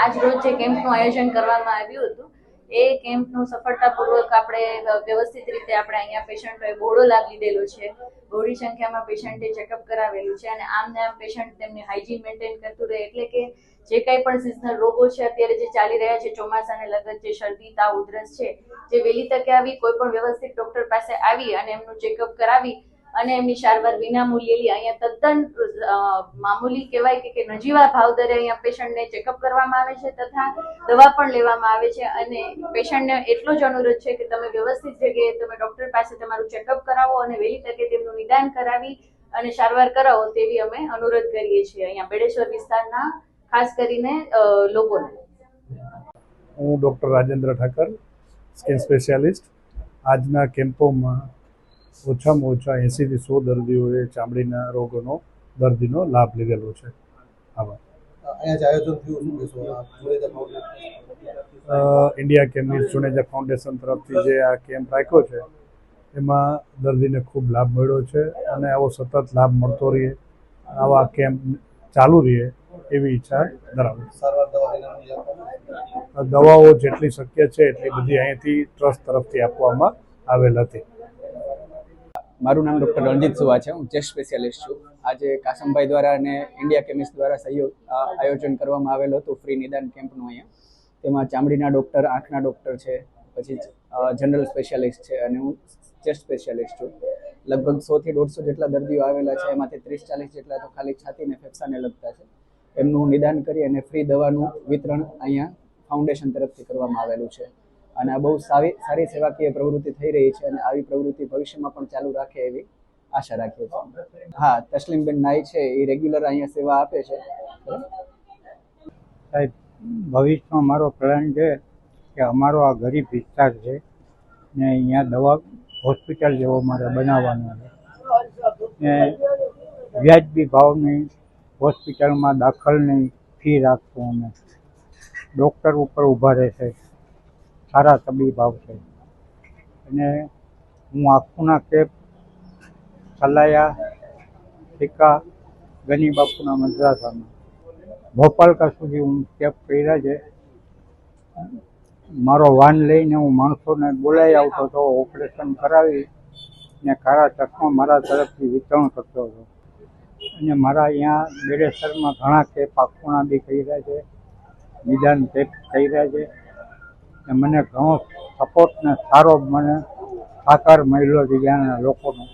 આજ રોજ જે કેમ્પનું આયોજન કરવામાં આવ્યું હતું, એ કેમ્પનું સફળતાપૂર્વક આપણે વ્યવસ્થિત રીતે આપણે અહીંયા પેશન્ટોએ બહોળો લાભ લીધેલો છે. બહોળી સંખ્યામાં પેશન્ટે ચેકઅપ કરાવેલું છે અને આમ ને આમ પેશન્ટ તેમની હાઇજીન મેન્ટેન કરતું રહે એટલે કે જે કંઈ પણ સિઝનલ રોગો છે, અત્યારે જે ચાલી રહ્યા છે ચોમાસાને લગત જે શરદી, તાવ, ઉધરસ છે, જે વહેલી તકે આવી કોઈ પણ વ્યવસ્થિત ડૉક્ટર પાસે આવી અને એમનું ચેકઅપ કરાવી અને એમની સારવાર વિના મૂલ્યેલી અહીંયા તદ્દન મામૂલી કહેવાય કે નજીવા ભાવ દરે અહીંયા પેશન્ટને ચેકઅપ કરવામાં આવે છે તથા દવા પણ લેવામાં આવે છે અને પેશન્ટને એટલો જ અનુરોધ છે કે તમે વ્યવસ્થિત જગ્યાએ તમે ડૉક્ટર પાસે તમારું ચેકઅપ કરાવો અને વહેલી તકે તેમનું નિદાન કરાવી અને સારવાર કરાવો તેવી અમે અનુરોધ કરીએ છીએ અહીંયા બેડેશ્વર વિસ્તારના, ખાસ કરીને લોકોને. હું doctor Rajendra Thakar, skin specialist. આજના કેમ્પોમાં ઓછામાં ઓછા એંસીથી સો દર્દીઓએ ચામડીના રોગોનો દર્દીનો લાભ લીધેલો છે. આભાર ઇન્ડિયા કેમિસ્ટ જુનેજા ફાઉન્ડેશન તરફથી જે આ કેમ્પ રાખ્યો છે એમાં દર્દીને ખૂબ લાભ મળ્યો છે અને આવો સતત લાભ મળતો રહે આવા કેમ્પ ચાલુ રહે એવી ઈચ્છા ધરાવું. દવાઓ જેટલી શક્ય છે એટલી બધી અહીંથી ટ્રસ્ટ તરફથી આપવામાં આવેલ હતી. મારું નામ ડૉક્ટર રણજીત સુવા છે. હું ચેસ્ટ સ્પેશિયાલિસ્ટ છું. આજે કાસમભાઈ દ્વારા અને ઇન્ડિયા કેમિસ્ટ દ્વારા સહયોગ આયોજન કરવામાં આવેલું હતું, ફ્રી નિદાન કેમ્પનું અહીંયા. તેમાં ચામડીના ડૉક્ટર, આંખના ડૉક્ટર છે, પછી જનરલ સ્પેશિયાલિસ્ટ છે અને હું ચેસ્ટ સ્પેશિયાલિસ્ટ છું. લગભગ સોથી દોઢસો જેટલા દર્દીઓ આવેલા છે, એમાંથી ત્રીસ ચાલીસ જેટલા તો ખાલી છાતીને ફેફસાને લગતા છે. એમનું નિદાન કરી અને ફ્રી દવાનું વિતરણ અહીંયા ફાઉન્ડેશન તરફથી કરવામાં આવેલું છે. અને આ બહુ સારી સારી સેવાકીય પ્રવૃત્તિ થઈ રહી છે અને આવી પ્રવૃત્તિ ભવિષ્યમાં પણ ચાલુ રાખે એવી આશા રાખીએ છીએ. હા, તસ્લીમબેન નાઈ છે, એ રેગ્યુલર અહીંયા સેવા આપે છે. સાહેબ, ભવિષ્યમાં મારો પ્લાન છે કે અમારો આ ગરીબ વિસ્તાર છે, ને અહીંયા દવા હોસ્પિટલ જેવો મારે બનાવવાનો છે. ને વ્યાજબી ભાવની હોસ્પિટલમાં દાખલની ફી રાખશું અમે. ડૉક્ટર ઉપર ઊભા રહેશે. સારા તબીબ આવશે. અને હું આખુંના કેપ, સલાયા ટીકા ગની બાપુના મદ્રાસામાં. ભોપાલકા સુધી હું કેપ કર્યા છે. મારો વાન લઈને હું માણસોને બોલાવી આવતો હતો, ઓપરેશન કરાવી ને કાળા ચશ્મા મારા તરફથી વિતરણ કરતો હતો. અને મારા અહીંયા બેડેસરમાં ઘણા કેપ આખુણા બી કર્યા છે નિદાન કેપ કર્યા છે. ને મને ઘણો સપોર્ટ ને સારો મને સાકાર મળ્યો છે ત્યાંના લોકોનો.